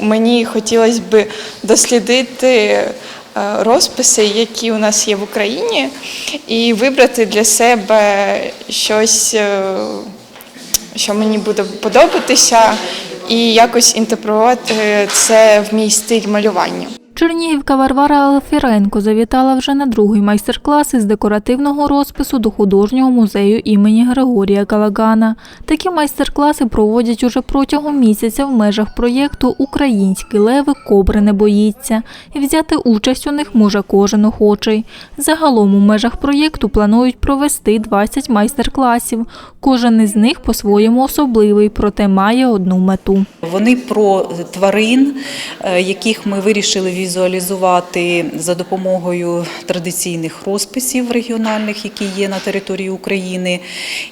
мені хотілося б дослідити е, розписи, які у нас є в Україні, і вибрати для себе щось, е, що мені буде подобатися, і якось інтегрувати це в мій стиль малювання. Чернігівка Варвара Алфіренко завітала вже на другий майстер-клас із декоративного розпису до художнього музею імені Григорія Калагана. Такі майстер-класи проводять уже протягом місяця в межах проєкту Українські леви кобри не боїться. І взяти участь у них може кожен охочий. Загалом у межах проєкту планують провести 20 майстер-класів. Кожен із них по-своєму особливий, проте має одну мету. Вони про тварин, е, яких ми вирішили візуалізувати за допомогою традиційних розписів регіональних, які є на території України,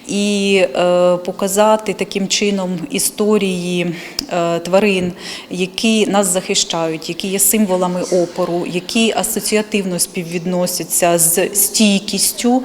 і е, показати таким чином історії е, тварин, які нас захищають, які є символами опору, які асоціативно співвідносяться з стійкістю,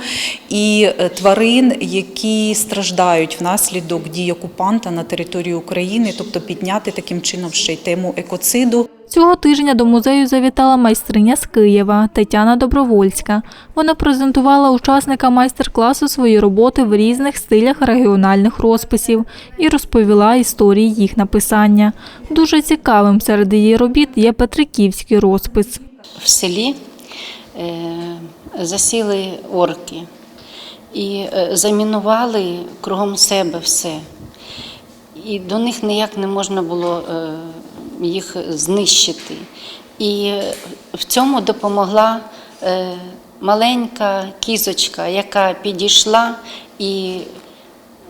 і е, тварин, які страждають внаслідок дій окупанта на території України, тобто підняти таким чином ще й тему екоциду. Цього тижня до музею завітала майстриня з Києва Тетяна Добровольська. Вона презентувала учасникам майстер-класу свої роботи в різних стилях регіональних розписів і розповіла історії їх написання. Дуже цікавим серед її робіт є Петриківський розпис. в селі е, засіли орки і е, замінували кругом себе все. І до них ніяк не можна було е, їх знищити. І в цьому допомогла е, маленька кізочка, яка підійшла і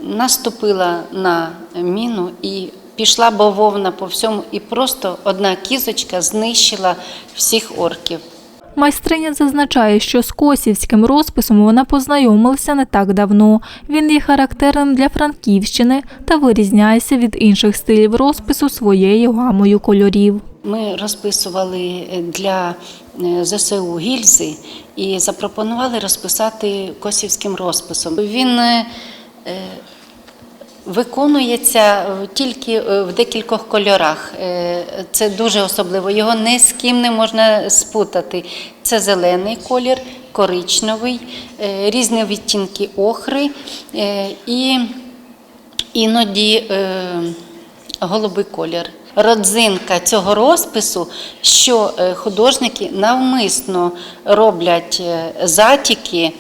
наступила на міну і пішла бавовна по всьому, і просто одна кізочка знищила всіх орків. Майстриня зазначає, що з косівським розписом вона познайомилася не так давно. Він є характерним для Франківщини та вирізняється від інших стилів розпису своєю гамою кольорів. Ми розписували для е, ЗСУ гільзи і запропонували розписати косівським розписом. Він е, е, виконується е, тільки е, в декількох кольорах. Е, Це дуже особливо. Його ні з ким не можна спутати. Це зелений колір, коричневий, різні відтінки охри і іноді голубий колір. Родзинка цього розпису, що художники навмисно роблять затіки.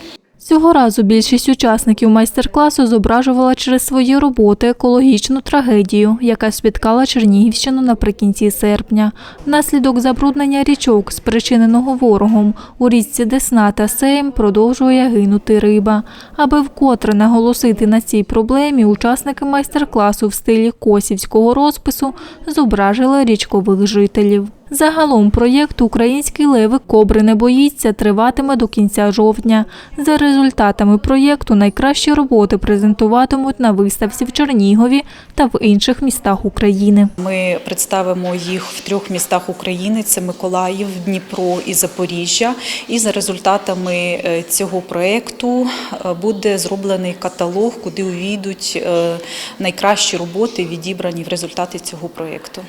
Цього разу більшість учасників майстер-класу зображувала через свої роботи екологічну трагедію, яка спіткала Чернігівщину наприкінці серпня. Внаслідок забруднення річок, спричиненого ворогом, у річці Десна та Сейм продовжує гинути риба. Аби вкотре наголосити на цій проблемі, учасники майстер-класу в стилі косівського розпису зображили річкових жителів. Загалом проєкт Український леви кобри не боїться триватиме до кінця жовтня. За результатами проєкту найкращі роботи презентуватимуть на виставці в Чернігові та в інших містах України. Ми представимо їх в трьох містах України: це Миколаїв, Дніпро і Запоріжжя. І за результатами е, цього проєкту е, буде зроблений каталог, куди увійдуть е, найкращі роботи, відібрані в результаті цього проєкту.